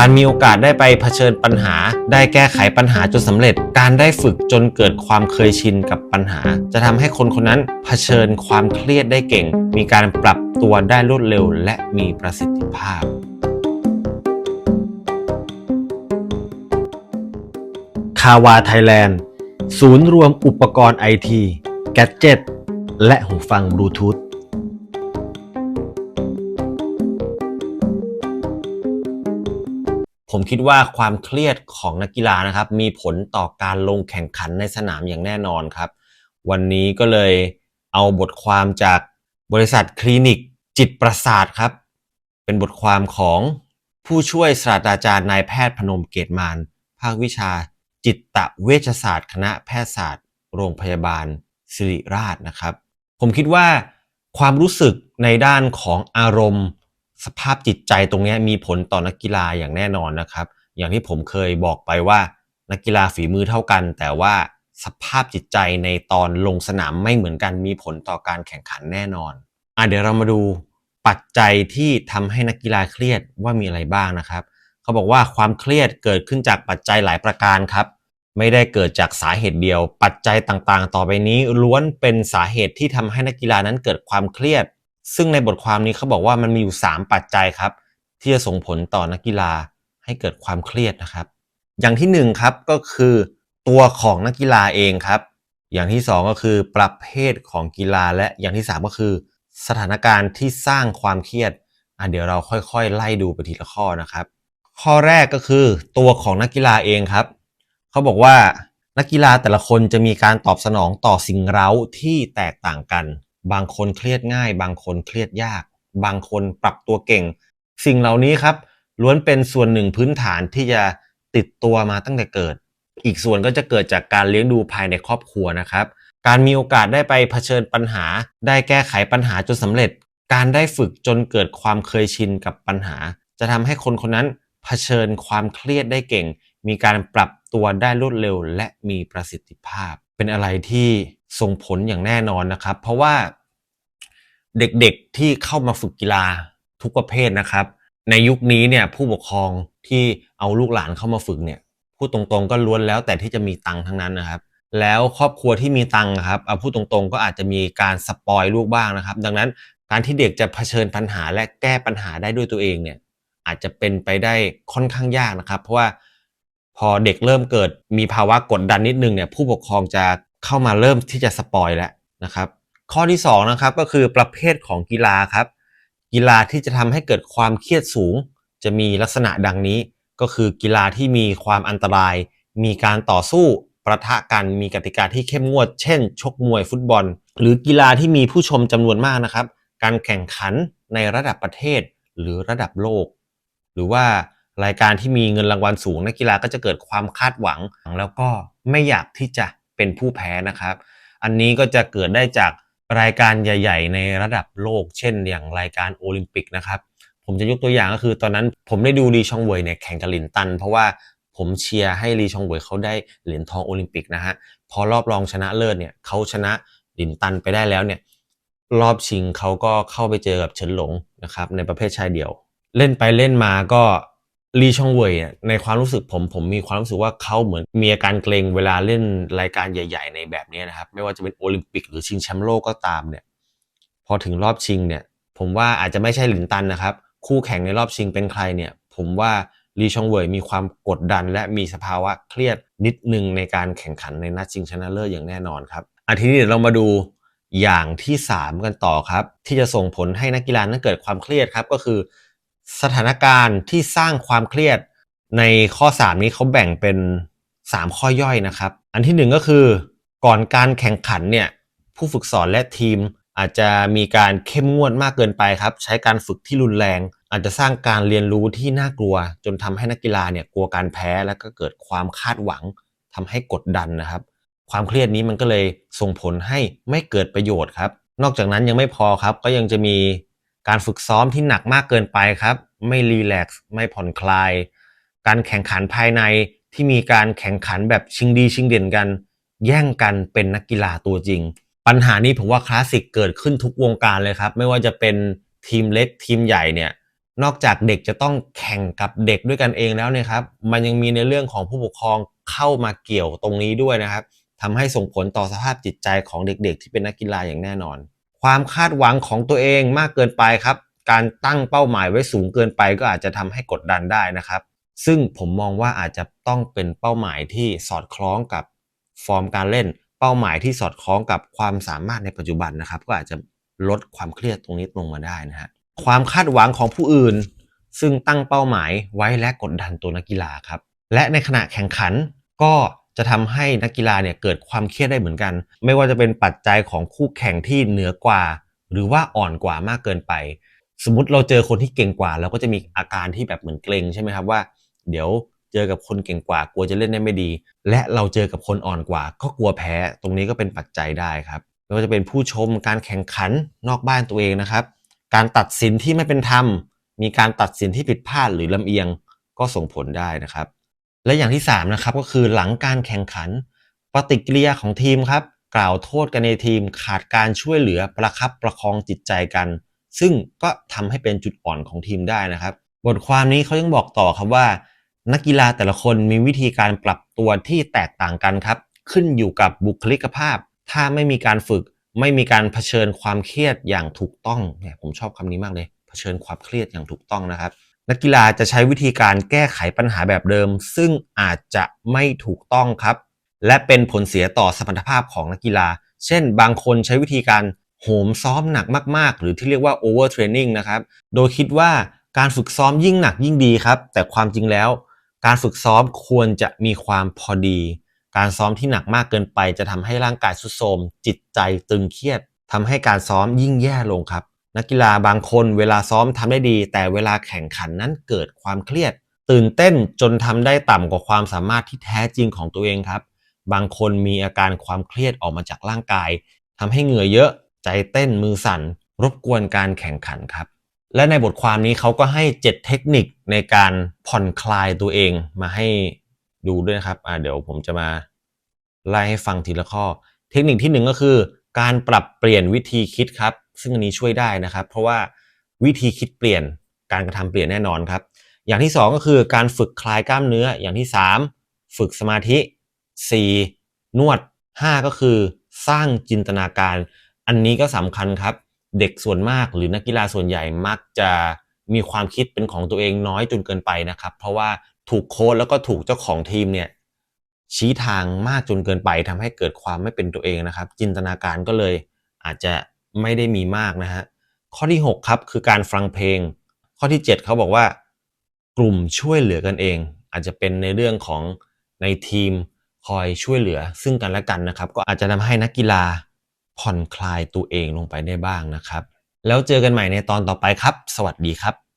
การมีโอกาสได้ไปเผชิญปัญหา ได้แก้ไขปัญหาจนสำเร็จ การได้ฝึกจนเกิดความเคยชินกับปัญหา จะทำให้คนคนนั้นเผชิญความเครียดได้เก่ง มีการปรับตัวได้รวดเร็ว และมีประสิทธิภาพคาวาไทยแลนด์ศูนย์รวมอุปกรณ์ไอที แกดเจ็ต และหูฟังบลูทูธ ผมคิดว่าความเครียดของนักกีฬานะครับ มีผลต่อการลงแข่งขันในสนามอย่างแน่นอนครับ วันนี้ก็เลยเอาบทความจากบริษัทคลินิกจิตประสาทครับ เป็นบทความของผู้ช่วยศาสตราจารย์นายแพทย์พนมเกตมาน ภาควิชา จิตเวชศาสตร์ คณะแพทยศาสตร์ โรงพยาบาลศิริราชนะครับ ผมคิดว่าความรู้สึกในด้านของอารมณ์ สภาพจิตใจตรงนี้มีผลต่อนักกีฬาอย่างแน่นอนนะครับ อย่างที่ผมเคยบอกไปว่า นักกีฬาฝีมือเท่ากัน แต่ว่าสภาพจิตใจในตอนลงสนามไม่เหมือนกันมีผลต่อการแข่งขันแน่นอนอะเดี๋ยวเรามาดูปัจจัยที่ทำให้นักกีฬาเครียดว่ามีอะไรบ้างนะครับ เขาบอกว่าความเครียดเกิดขึ้นจากปัจจัยหลายประการครับ ไม่ได้เกิดจากสาเหตุเดียว ปัจจัยต่างๆ ต่อไปนี้ล้วนเป็นสาเหตุที่ทำให้นักกีฬานั้นเกิดความเครียด ซึ่งในบทความนี้เขาบอกว่ามันมีอยู่ 3 ปัจจัยครับ ที่จะส่งผลต่อนักกีฬาให้เกิดความเครียดนะครับ อย่างที่1ครับก็คือตัวของนักกีฬาเองครับ อย่างที่ 2 ก็คือประเภทของกีฬาและอย่างที่ 3 ก็คือ สถานการณ์ที่สร้างความเครียดอะเดี๋ยวเราค่อยๆ ไล่ดูไปทีละข้อนะครับ ข้อแรกก็คือตัวของนักกีฬาเองครับเขาบอกว่านักกีฬาแต่ละคนจะมีการตอบสนองต่อสิ่งเร้าที่แตกต่างกัน บางคนเครียดง่าย บางคนเครียดยาก บางคนปรับตัวเก่ง สิ่งเหล่านี้ครับ ล้วนเป็นส่วนหนึ่งพื้นฐานที่จะติดตัวมาตั้งแต่เกิด อีกส่วนก็จะเกิดจากการเลี้ยงดูภายในครอบครัวนะครับ การมีโอกาสได้ไปเผชิญปัญหา ได้แก้ไขปัญหาจนสำเร็จ การได้ฝึกจนเกิดความเคยชินกับปัญหา จะทำให้คนคนนั้นเผชิญความเครียดได้เก่ง มีการปรับตัวได้รวดเร็ว และมีประสิทธิภาพ เป็นอะไรที่ ส่งผลอย่างแน่นอนนะครับ เพราะว่าเด็กๆที่เข้ามาฝึกกีฬาทุกประเภทนะครับ ในยุคนี้เนี่ยผู้ปกครองที่เอาลูกหลานเข้ามาฝึกเนี่ยพูดตรงๆก็ล้วนแล้วแต่ที่จะมีตังค์ทั้งนั้นนะครับ แล้วครอบครัวที่มีตังค์ครับเอาพูดตรงๆ ก็อาจจะมีการสปอยลูกบ้างนะครับ ดังนั้นการที่เด็กจะเผชิญปัญหาและแก้ปัญหาได้ด้วยตัวเองเนี่ยอาจจะเป็นไปได้ค่อนข้างยากนะครับ เพราะว่าพอเด็กเริ่มเกิดมีภาวะกดดันนิดนึงเนี่ยผู้ปกครองจะ เข้ามาเริ่มที่จะสปอยแล้วนะครับ ข้อที่2นะครับก็คือประเภทของกีฬาครับ กีฬาที่จะทำให้เกิดความเครียดสูง จะมีลักษณะดังนี้ ก็คือกีฬาที่มีความอันตราย มีการต่อสู้ประทะกันมีกติกาที่เข้มงวด เช่น ชกมวยฟุตบอล หรือกีฬาที่มีผู้ชมจำนวนมากนะครับ การแข่งขันในระดับประเทศหรือระดับโลก หรือว่ารายการที่มีเงินรางวัลสูงนักกีฬาก็จะเกิดความคาดหวัง แล้วก็ไม่อยากที่จะ เป็นผู้แพ้นะครับ อันนี้ก็จะเกิดได้จากรายการใหญ่ ๆ ในระดับโลก เช่น อย่างรายการโอลิมปิกนะครับ ผมจะยกตัวอย่างก็คือตอนนั้นผมได้ดูลีชองเวยเนี่ยแข่งกับหลินตัน เพราะว่าผมเชียร์ให้ลีชองเวยเขาได้เหรียญทองโอลิมปิกนะฮะพอรอบรองชนะเลิศเนี่ยเขาชนะหลินตันไปได้แล้วเนี่ยรอบชิงเขาก็เข้าไปเจอกับเฉินหลงนะครับในประเภทชายเดี่ยว เล่นไปเล่นมาก็ ลีชองเวย่ในความรู้สึกผมผมมีความรู้สึกว่าเขาเหมือนมีอาการเกรงเวลาเล่นรายการใหญ่ ๆ ในแบบนี้นะครับ ไม่ว่าจะเป็นโอลิมปิกหรือชิงแชมป์โลกก็ตามเนี่ย พอถึงรอบชิงเนี่ย ผมว่าอาจจะไม่ใช่หลินตันนะครับ คู่แข่งในรอบชิงเป็นใครเนี่ย ผมว่าลีชองเวยมีความกดดัน และมีสภาวะเครียดนิดนึงในการแข่งขันในนัดชิงชนะเลิศอย่างแน่นอนครับอาทีนี้เดี๋ยวเรามาดูอย่างที่ 3 กันต่อครับ ที่จะส่งผลให้นักกีฬานั้นเกิดความเครียดครับก็คือ สถานการณ์ที่สร้างความเครียดในข้อ 3 นี้เขาแบ่งเป็น 3 ข้อย่อยนะครับ อันที่ 1 ก็คือ ก่อนการแข่งขันเนี่ยผู้ฝึกสอนและทีมอาจจะมีการเข้มงวดมากเกินไปครับ ใช้การฝึกที่รุนแรง อาจจะสร้างการเรียนรู้ที่น่ากลัว จนทำให้นักกีฬาเนี่ยกลัวการแพ้แล้วก็เกิดความคาดหวังทำให้กดดันนะครับ ความเครียดนี้มันก็เลยส่งผลให้ไม่เกิดประโยชน์ครับ นอกจากนั้นยังไม่พอครับก็ยังจะมี การฝึกซ้อมที่หนักมากเกินไปครับ ไม่รีแลกซ์ไม่ผ่อนคลาย การแข่งขันภายในที่มีการแข่งขันแบบชิงดีชิงเด่นกัน แย่งกันเป็นนักกีฬาตัวจริง ปัญหานี้ผมว่าคลาสสิกเกิดขึ้นทุกวงการเลยครับ ไม่ว่าจะเป็นทีมเล็กทีมใหญ่เนี่ยนอกจากเด็กจะต้องแข่งกับเด็กด้วยกันเองแล้วเนี่ยครับ มันยังมีในเรื่องของผู้ปกครองเข้ามาเกี่ยวตรงนี้ด้วยนะครับทำให้ส่งผลต่อสภาพจิตใจของเด็กๆ ที่เป็นนักกีฬาอย่างแน่นอน ความคาดหวังของตัวเองมากเกินไปครับ การตั้งเป้าหมายไว้สูงเกินไปก็อาจจะทำให้กดดันได้นะครับ ซึ่งผมมองว่าอาจจะต้องเป็นเป้าหมายที่สอดคล้องกับฟอร์มการเล่น เป้าหมายที่สอดคล้องกับความสามารถในปัจจุบันนะครับ ก็อาจจะลดความเครียดตรงนี้ลงมาได้นะฮะความคาดหวังของผู้อื่น ซึ่งตั้งเป้าหมายไว้และกดดันตัวนักกีฬาครับ และในขณะแข่งขันก็ จะทำให้นักกีฬาเนี่ยเกิดความเครียดได้เหมือนกัน ไม่ว่าจะเป็นปัจจัยของคู่แข่งที่เหนือกว่า หรือว่าอ่อนกว่ามากเกินไป สมมติเราเจอคนที่เก่งกว่า เราก็จะมีอาการที่แบบเหมือนเกรงใช่ไหมครับว่า เดี๋ยวเจอกับคนเก่งกว่ากลัวจะเล่นได้ไม่ดี และเราเจอกับคนอ่อนกว่า ก็กลัวแพ้ตรงนี้ก็เป็นปัจจัยได้ครับไม่ว่าจะเป็นผู้ชมการแข่งขันนอกบ้านตัวเองนะครับ การตัดสินที่ไม่เป็นธรรม มีการตัดสินที่ผิดพลาดหรือลำเอียงก็ส่งผลได้นะครับ และอย่างที่3นะครับก็คือหลังการแข่งขัน ปฏิกิริยาของทีมครับ กล่าวโทษกันในทีมขาดการช่วยเหลือประคับประคองจิตใจกัน ซึ่งก็ทำให้เป็นจุดอ่อนของทีมได้นะครับ บทความนี้เขายังบอกต่อครับว่า นักกีฬาแต่ละคนมีวิธีการปรับตัวที่แตกต่างกันครับ ขึ้นอยู่กับบุคลิกภาพ ถ้าไม่มีการฝึก ไม่มีการเผชิญความเครียดอย่างถูกต้องเนี่ยผมชอบคำนี้มากเลยเผชิญความเครียดอย่างถูกต้องนะครับ นักกีฬาจะใช้วิธีการแก้ไขปัญหาแบบเดิม ซึ่งอาจจะไม่ถูกต้องครับ และเป็นผลเสียต่อสมรรถภาพของนักกีฬา เช่น บางคนใช้วิธีการโหมซ้อมหนักมาก ๆ หรือที่เรียกว่า over training นะครับ โดยคิดว่าการฝึกซ้อมยิ่งหนักยิ่งดีครับ แต่ความจริงแล้ว การฝึกซ้อมควรจะมีความพอดี การซ้อมที่หนักมากเกินไป จะทำให้ร่างกายทรุดโทมจิตใจตึงเครียดทำให้การซ้อมยิ่งแย่ลงครับ นักกีฬาบางคนเวลาซ้อมทำได้ดี แต่เวลาแข่งขันนั้นเกิดความเครียด ตื่นเต้นจนทำได้ต่ำกว่าความสามารถที่แท้จริงของตัวเองครับ บางคนมีอาการความเครียดออกมาจากร่างกายทำให้เหงื่อเยอะใจเต้นมือสั่น รบกวนการแข่งขันครับ และในบทความนี้เขาก็ให้ 7 เทคนิคในการผ่อนคลายตัวเองมาให้ดูด้วยนะครับเดี๋ยวผมจะมาไล่ให้ฟังทีละข้อ เทคนิคที่หนึ่งก็คือ การปรับเปลี่ยนวิธีคิดครับ ซึ่งอันนี้ช่วยได้นะครับ เพราะว่าวิธีคิดเปลี่ยนการกระทำเปลี่ยนแน่นอนครับ อย่างที่ 2 ก็คือการฝึกคลายกล้ามเนื้อ อย่างที่ 3 ฝึกสมาธิ 4. นวด 5 ก็คือ สร้างจินตนาการ อันนี้ก็สำคัญครับ เด็กส่วนมากหรือนักกีฬาส่วนใหญ่มักจะมีความคิดเป็นของตัวเองน้อยจนเกินไปนะครับ เพราะว่าถูกโค้ชแล้วก็ถูกเจ้าของทีมเนี่ยชี้ทางมากจนเกินไปทำให้เกิดความไม่เป็นตัวเองนะครับ จินตนาการก็เลยอาจจะ ไม่ได้มีมากนะฮะข้อที่ 6 ครับคือการฟังเพลง ข้อที่ 7 เขาบอกว่ากลุ่มช่วยเหลือกันเอง อาจจะเป็นในเรื่องของในทีมคอยช่วยเหลือซึ่งกันและกันนะครับ ก็อาจจะทำให้นักกีฬาผ่อนคลายตัวเองลงไปได้บ้างนะครับ แล้วเจอกันใหม่ในตอนต่อไปครับ สวัสดีครับ